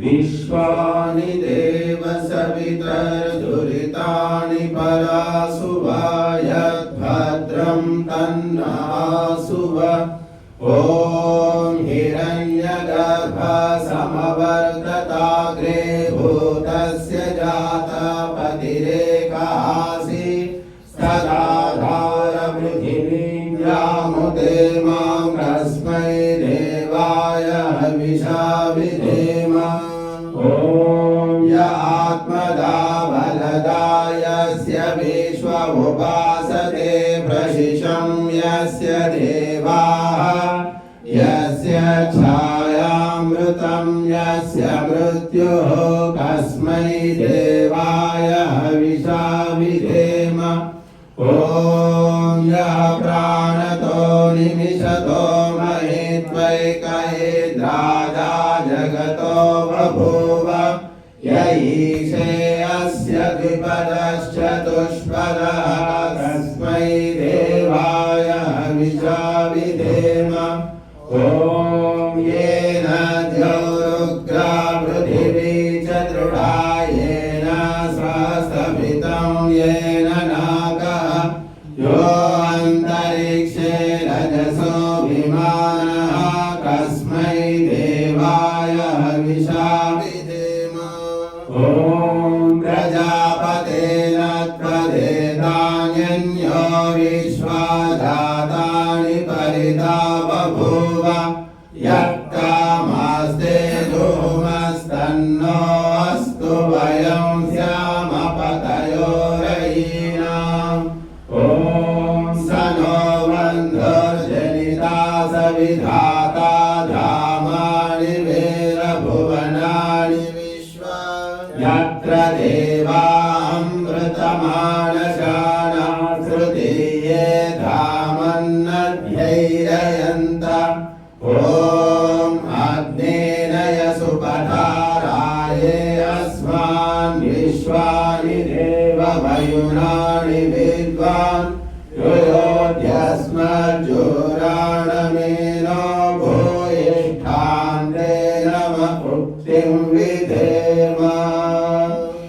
विश्वानि देव सवितर्दुरितानि परासुवायद्भद्रं तन्नासुव ॐ हिरण्यगर्भसमवर्तताग्रे भूतस्य जातपतिरेकासि। सदाधारपृथिवीं माँ तस्मै देवाय हविषा विधेम ॐ य आत्मदा बलदा यस्य विश्व उपासते प्रशिशं यस्य देवाः यस्य छायामृतं यस्य मृत्युः कस्मै देवाय हविषा विधेम मयित्वैकयेद्राजा जगतो बभूव य ईशे अस्य द्विपदश्चतुष्पदः तस्मै देवाय हविषा विधेम ॐ ॐ प्रजापतेन त्वदेतान्यन्यो विश्वाधातानि परिता बभूव यत्कामास्ते धूमस्तन्नो अस्तु वयं श्यामपतयोरयीनाम् ॐ स नो बन्धुर्जनिता सविधाता धामानि यत्र देवामृतमानशानां श्रुति ये धामन्नभ्यैरयन्त ॐ अग्नेनय सुपधाराये अस्मान् विश्वानि देवमयुनानि विद्वान् योध्यास्मज्जोराणमेनो भूयिष्ठान्ते नम उक्तिं वि